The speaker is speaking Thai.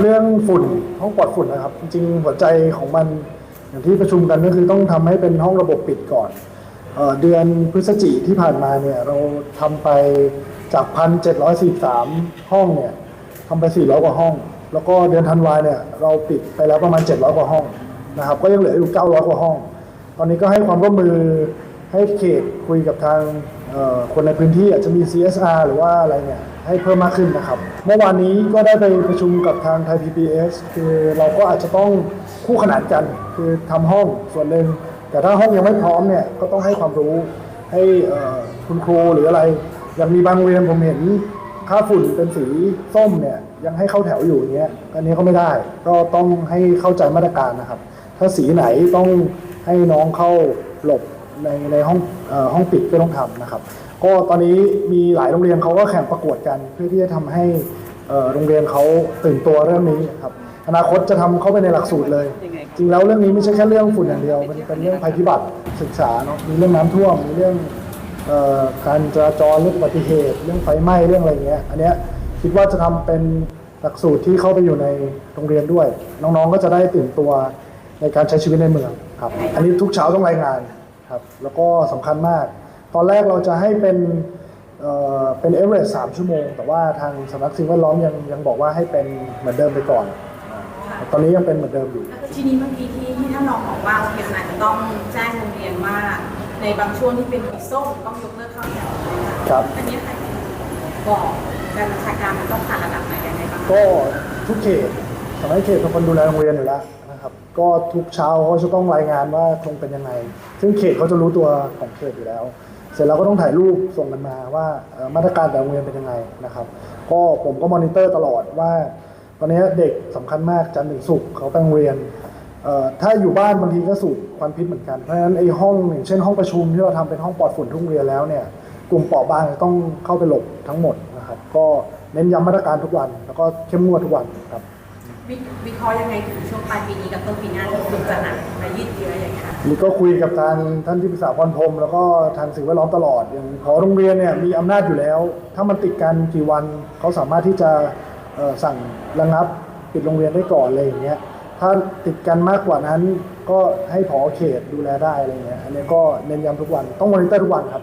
เรื่องฝุ่นห้องปลอดฝุ่นนะครับ จริงๆหัวใจของมันอย่างที่ประชุมกันก็คือต้องทำให้เป็นห้องระบบปิดก่อนเออเดือนพฤศจิกที่ผ่านมาเนี่ยเราทำไปจากพันเจ็ดร้อยสี่สามห้องเนี่ยทำไปสี่ร้อยกว่าห้อง แล้วก็เดือนธันวาเนี่ยเราปิดไปแล้วประมาณเจ็ดร้อยกว่าห้องนะครับก็ยังเหลืออยู่เก้าร้อยกว่าห้อง ตอนนี้ก็ให้ความร่วมมือ ให้เขตคุยกับทางคนในพื้นที่อาจจะมี CSR หรือว่าอะไรเนี่ยให้เพิ่มมากขึ้นนะครับ เมื่อวานนี้ก็ได้ไปประชุมกับทางไทย PBS คือเราก็อาจจะต้องคู่ขนานกันคือทำห้องส่วนหนึ่ง แต่ถ้าห้องยังไม่พร้อมเนี่ยก็ต้องให้ความรู้ให้คุณครูหรืออะไรย่างมีบางเรียนผมเห็นค่าฝุ่นเป็นสีส้มเนี่ยยังให้เข้าแถวอยู่อย่างเงี้ยอันนี้ก็ไม่ได้ ก็ต้องให้เข้าใจมาตรการนะครับ ถ้าสีไหนต้องให้น้องเข้าหลบ ในในห้องเอ่อห้องปิดก็ต้องทำนะครับ ก็ตอนนี้มีหลายโรงเรียนเขาก็แข่งประกวดกัน เพื่อที่จะทำให้เอ่อโรงเรียนเขาตื่นตัวเรื่องนี้ครับอนาคตจะทำเข้าไปในหลักสูตรเลย จริงแล้วเรื่องนี้ไม่ใช่แค่เรื่องฝุ่นอย่างเดียว มันเป็นเรื่องภัยพิบัติศึกษาเนาะมีเรื่องน้ำท่วมมีเรื่องเอ่อการจราจรเรื่องอุบัติเหตุ เรื่องไฟไหม้เรื่องอะไรเงี้ยอันเนี้ยคิดว่าจะทำเป็นหลักสูตรที่เข้าไปอยู่ในโรงเรียนด้วย น้องๆก็จะได้ตื่นตัวในการใช้ชีวิตในเมืองครับ อันนี้ทุกเช้าต้องรายงาน ครับแล้วก็สำคัญมาก ตอนแรกเราจะให้เป็นเอ่อเป็นเอเวอเรสสามชั่วโมง แต่ว่าทางสำนักสิ่งแวดล้อมยังยังบอกว่าให้เป็นเหมือนเดิมไปก่อนอ่าตอนนี้ยังเป็นเหมือนเดิมอยู่ ทีนี้เมื่อกี้ที่ที่ท่านรองบอกว่าโรงเรียนอาจจะต้องแจ้งโรงเรียนว่า ในบางช่วงที่เป็นสีส้มต้องยกเลิกเข้าแถวนะคะครับ อันนี้ใครบอกการบัญชาการมันต้องผ่านระดับไหนยังไงบ้างก็ทุกเขต สำนักเขตเป็นคนดูแลโรงเรียนอยู่แล้วนะครับ ก็ทุกเช้าเขาจะต้องรายงานว่าตรงเป็นยังไง ซึ่งเขตเขาจะรู้ตัวของเขตอยู่แล้ว เสร็จแล้วก็ต้องถ่ายรูปส่งกันมาว่ามาตรการแต่โรงเรียนเป็นยังไงนะครับ ก็ผมก็มอนิเตอร์ตลอดว่า ตอนนี้เด็กสำคัญมากจันทร์ถึงศุกร์เขาไปโรงเรียนถ้าอยู่บ้านบางทีก็สูดควันพิษเหมือนกัน เพราะฉะนั้นไอ้ห้องอย่างเช่นห้องประชุมที่เราทำเป็นห้องปลอดฝุ่นทุกโรงเรียนแล้วเนี่ยกลุ่มเปราะบางต้องเข้าไปหลบทั้งหมดนะครับ ก็เน้นย้ำมาตรการทุกวัน แล้วก็เข้มงวดทุกวันครับ วิเคราะห์ยังไงถึงช่วงปลายปีนี้กับต้นปีหน้าที่ฝุ่นจะหนักและยืดเยื้ออย่างเงี้ยค่ะนี่ก็คุยกับทางท่านที่ปรึกษาพรพรมแล้วก็ทางสิ่งแวดล้อมตลอด อย่างพอโรงเรียนเนี่ยมีอำนาจอยู่แล้ว ถ้ามันติดกันกี่วันเขาสามารถที่จะสั่งระงับปิดโรงเรียนได้ก่อนอะไรอย่างเงี้ยถ้าติดกันมากกว่านั้นก็ให้ผอเขตดูแลได้อะไรเงี้ยอันนี้ก็เน้นย้ำทุกวันต้องมอนิเตอร์ทุกวันครับ